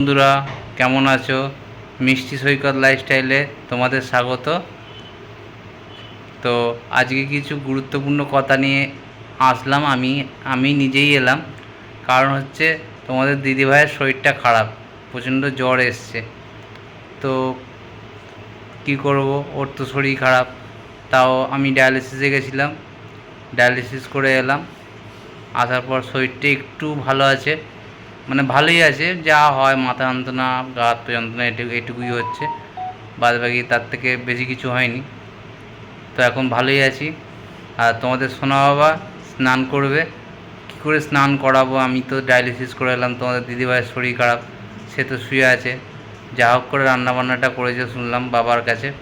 বন্ধুরা, কেমন আছো? মিষ্টি সৈকত লাইফস্টাইলে তোমাদের স্বাগত। তো আজকে কিছু গুরুত্বপূর্ণ কথা নিয়ে আসলাম আমি আমি নিজেই এলাম। কারণ হচ্ছে তোমাদের দিদিভাইয়ের শরীরটা খারাপ, প্রচণ্ড জ্বর এসছে। তো কি করব? ওর তো শরীর খারাপ, তাও আমি ডায়ালিসিসে গেছিলাম। ডায়ালিসিস করে এলাম। আসার পর শরীরটা একটু ভালো আছে। মানে ভালোই আছে, যা হয়, মাথা যন্ত্রণা, গা হাত যন্ত্রণা, এটুকু, এটুকুই হচ্ছে। বাদ বাকি তার থেকে বেশি কিছু হয়নি। তো এখন ভালোই আছি। আর তোমাদের সোনা বাবা স্নান করবে। কী করে স্নান করাবো? আমি তো ডায়ালিসিস করে এলাম, তোমাদের দিদিভাইয়ের শরীর খারাপ, সে তো শুয়ে আছে। যা হোক করে রান্নাবান্নাটা করেছে, শুনলাম বাবার কাছে।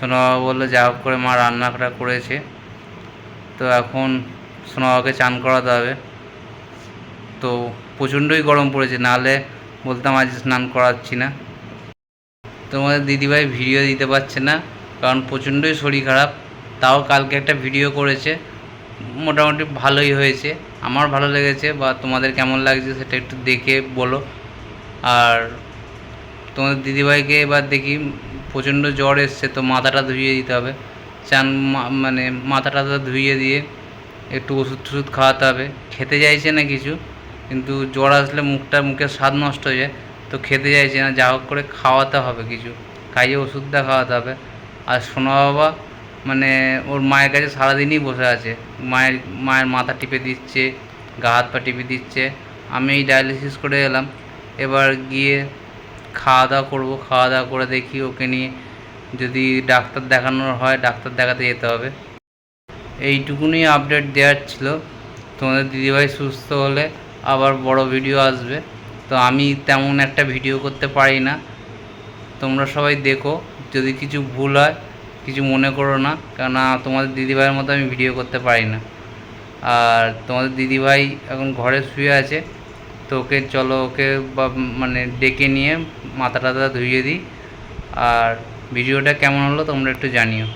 সোনা বাবা বলল, যা হোক করে মা রান্নাটা করেছে। তো এখন সোনা বাবাকে চান করাতে হবে। তো প্রচণ্ডই গরম পড়েছে, নাহলে বলতাম আজ স্নান করাচ্ছি না। তোমাদের দিদিভাই ভিডিও দিতে পারছে না, কারণ প্রচণ্ডই শরীর খারাপ, তাও কালকে একটা ভিডিও করেছে, মোটামুটি ভালোই হয়েছে, আমার ভালো লেগেছে বা তোমাদের কেমন লাগছে সেটা একটু দেখে বলো। আর তোমাদের দিদিভাইকে এবার দেখি, প্রচণ্ড জ্বর এসছে তো মাথাটা ধুইয়ে দিতে হবে, চান মানে মাথাটা ধুইয়ে দিয়ে একটু ওষুধ টষুধ খাওয়াতে হবে, খেতে চাইছে না কিছু? কিন্তু জ্বর আসলে মুখটা, মুখের স্বাদ নষ্ট হয়ে যায়। তো খেতে চাইছে না, যা হোক করে খাওয়াতে হবে কিছু। খাইয়ে ওষুধটা খাওয়াতে হবে। আর সোনা বাবা মানে ওর মায়ের কাছে সারাদিনই বসে আছে। মায়ের মায়ের মাথা টিপে দিচ্ছে, গা হাত পা টিপে দিচ্ছে। আমি এই ডায়ালিসিস করে এলাম। এবার গিয়ে খাওয়া দাওয়া করব। খাওয়া দাওয়া করে দেখি ওকে নিয়ে যদি ডাক্তার দেখানোর হয়, ডাক্তার দেখাতে যেতে হবে। এইটুকুনি আপডেট দেওয়ার ছিল। তোমাদের দিদিভাই সুস্থ হলে আবার বড় ভিডিও আসবে। তো আমি তেমন একটা ভিডিও করতে পারি না। তোমরা সবাই দেখো, যদি কিছু ভুল হয়, কিছু মনে করো না, কেননা তোমাদের দিদিভাইয়ের মতো আমি ভিডিও করতে পারি না। আর তোমাদের দিদিভাই এখন ঘরে শুয়ে আছে, তো ওকে চলো, ওকে বা মানে ডেকে নিয়ে মাথা টাথা ধুইয়ে দিই। আর ভিডিওটা কেমন হলো তোমরা একটু জানিও।